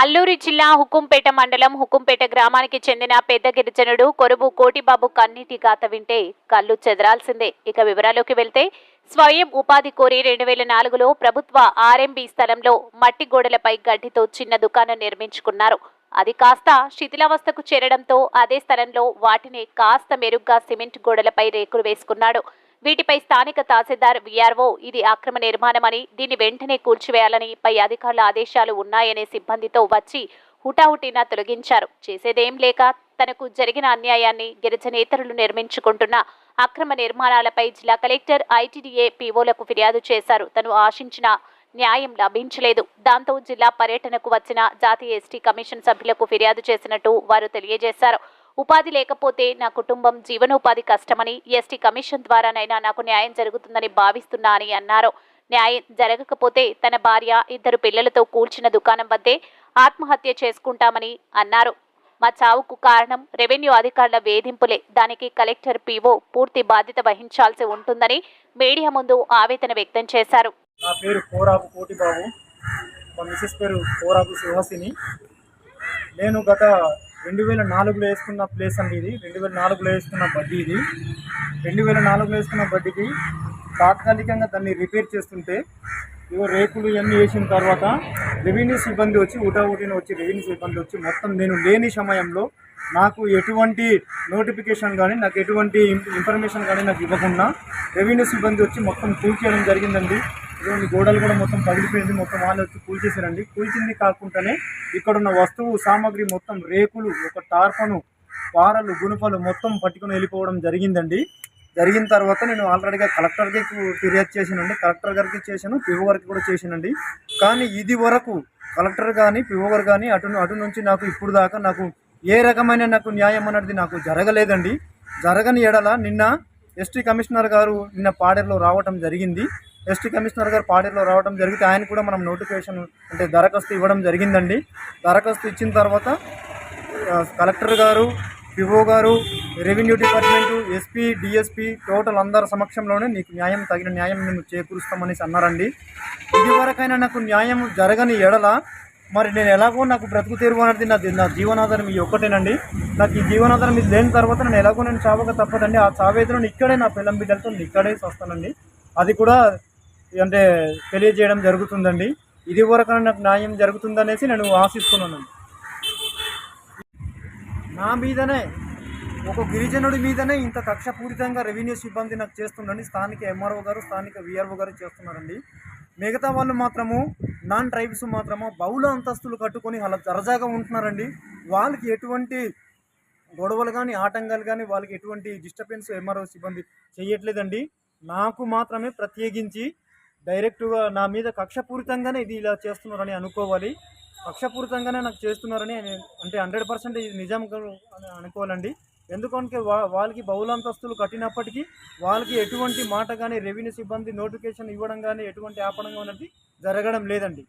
అల్లూరి జిల్లా హుకుంపేట మండలం హుకుంపేట గ్రామానికి చెందిన పెద్ద గిరిజనుడు కొరుబు కోటిబాబు కన్నీటి గాథ వింటే కళ్ళు చెదరాల్సిందే. ఇక వివరాల్లోకి వెళ్తే స్వయం ఉపాధి కోరి రెండు వేల నాలుగులో ప్రభుత్వ ఆర్ఎంబి స్థలంలో మట్టి గోడలపై గడ్డితో చిన్న దుకాణం నిర్మించుకున్నారు. అది కాస్త శిథిలావస్థకు చేరడంతో అదే స్థలంలో వాటిని కాస్త మెరుగ్గా సిమెంట్ గోడలపై రేకులు వేసుకున్నాడు. వీటిపై స్థానిక తహసీల్దార్ వీఆర్ఓ ఇది అక్రమ నిర్మాణమని దీన్ని వెంటనే కూల్చివేయాలని పై అధికారుల ఆదేశాలు ఉన్నాయనే సిబ్బందితో వచ్చి హుటాహుటిన తొలగించారు. చేసేదేం లేక తనకు జరిగిన అన్యాయాన్ని గిరిజనేతరులు నిర్మించుకుంటున్న అక్రమ నిర్మాణాలపై జిల్లా కలెక్టర్ ఐటీడీఏ పీఓలకు ఫిర్యాదు చేశారు. తను ఆశించిన న్యాయం లభించలేదు. దాంతో జిల్లా పర్యటనకు వచ్చిన జాతీయ ఎస్టీ కమిషన్ సభ్యులకు ఫిర్యాదు చేసినట్టు వారు తెలియజేశారు. ఉపాధి లేకపోతే నా కుటుంబం జీవనోపాధి కష్టమని ఎస్టీ కమిషన్ ద్వారానైనా నాకు న్యాయం జరుగుతుందని భావిస్తున్నా అని అన్నారు. న్యాయం జరగకపోతే తన భార్య ఇద్దరు పిల్లలతో కూల్చిన దుకాణం వద్దే ఆత్మహత్య చేసుకుంటామని అన్నారు. మా చావుకు కారణం రెవెన్యూ అధికారుల వేధింపులే. దానికి కలెక్టర్ పీఓ పూర్తి బాధ్యత వహించాల్సి ఉంటుందని మీడియా ముందు ఆవేదన వ్యక్తం చేశారు. నా పేరు కోరాబు కోటిబాబు. మా మిసెస్ పేరు కోరాబు సుహాసిని. నేను గత రెండు వేల నాలుగులో వేసుకున్న ప్లేస్ అండి ఇది. రెండు వేల నాలుగులో వేసుకున్న బడ్డీ ఇది. రెండు వేల నాలుగులో వేసుకున్న బడ్డీకి తాత్కాలికంగా దాన్ని రిపేర్ చేస్తుంటే ఇవో రేకులు ఇవన్నీ వేసిన తర్వాత రెవెన్యూ సిబ్బంది వచ్చి ఊటాఊటిన వచ్చి రెవెన్యూ సిబ్బంది వచ్చి మొత్తం నేను లేని సమయంలో నాకు ఎటువంటి నోటిఫికేషన్ కానీ నాకు ఎటువంటి ఇన్ఫర్మేషన్ కానీ నాకు ఇవ్వకుండా రెవెన్యూ సిబ్బంది వచ్చి మొత్తం కూల్చేయడం జరిగిందండి. ఇటువంటి గోడలు కూడా మొత్తం పగిలిపోయింది. మొత్తం వాళ్ళు వచ్చి కూల్చేసారండి కూల్చింది కాకుండానే ఇక్కడ ఉన్న వస్తువు సామాగ్రి మొత్తం రేకులు ఒక టార్పను పారలు గుణపలు మొత్తం పట్టుకుని వెళ్ళిపోవడం జరిగిందండి. జరిగిన తర్వాత నేను ఆల్రెడీగా కలెక్టర్కి ఫిర్యాదు చేశానండి. కలెక్టర్ గారికి చేశాను పిఓ గారికి కూడా చేశానండి. కానీ ఇది వరకు కలెక్టర్ కానీ పిఓ గారు కానీ అటు అటు నుంచి నాకు ఇప్పుడు దాకా నాకు ఏ రకమైన నాకు న్యాయం అన్నది నాకు జరగలేదండి. జరగని ఎడల నిన్న ఎస్టీ కమిషనర్ గారు నిన్న పాడేరులో రావటం జరిగింది. ఎస్టీ కమిషనర్ గారు పాడేరులో రావడం జరిగితే ఆయన కూడా మనం నోటిఫికేషన్ అంటే దరఖాస్తు ఇవ్వడం జరిగిందండి. దరఖాస్తు ఇచ్చిన తర్వాత కలెక్టర్ గారు పిఓ గారు revenue department SP DSP total అందరి సమక్షంలోనే నీకు న్యాయం తగిన న్యాయం మేము చేకూరుస్తామనేసి అన్నారండి. ఇదివరకైనా నాకు న్యాయం జరగని ఎడల మరి నేను ఎలాగో నాకు బ్రతుకు తెరువు అనేది నా నా జీవనాధారం ఈ ఒక్కటేనండి. నాకు ఈ జీవనాధారం ఇది లేని తర్వాత నేను ఎలాగో నేను చావక తప్పదండి. ఆ చావేదలను ఇక్కడే నా పిల్లం బిడ్డలతో ఇక్కడే వస్తానండి అది కూడా అంటే తెలియజేయడం జరుగుతుందండి. ఇది వరకు నాకు న్యాయం జరుగుతుందనేసి నేను ఆశిస్తున్నాను. నా మీదనే ఒక గిరిజనుడి మీదనే ఇంత కక్షపూరితంగా రెవెన్యూ సిబ్బంది నాకు చేస్తుండండి స్థానిక ఎంఆర్ఓ గారు స్థానిక విఆర్ఓ గారు చేస్తున్నారండి. మిగతా వాళ్ళు మాత్రము నాన్ ట్రైబ్స్ మాత్రము బహుళ అంతస్తులు కట్టుకొని అలా దరజాగా ఉంటున్నారండి. వాళ్ళకి ఎటువంటి గొడవలు కానీ ఆటంకాలు కానీ వాళ్ళకి ఎటువంటి డిస్టర్బెన్స్ ఎంఆర్ఓ సిబ్బంది చేయట్లేదండి. నాకు మాత్రమే ప్రత్యేకించి డైరెక్ట్గా నా మీద కక్షపూరితంగానే ఇది ఇలా చేస్తున్నారని అనుకోవాలి. కక్షపూరితంగానే నాకు చేస్తున్నారని అంటే హండ్రెడ్ పర్సెంట్ ఇది నిజం అని అనుకోవాలండి. ఎందుకంటే వా వాళ్ళకి బహుళంతస్తులు కట్టినప్పటికీ వాళ్ళకి ఎటువంటి మాట కానీ రెవెన్యూ సిబ్బంది నోటిఫికేషన్ ఇవ్వడం కానీ ఎటువంటి ఆపడం కానీ జరగడం లేదండి.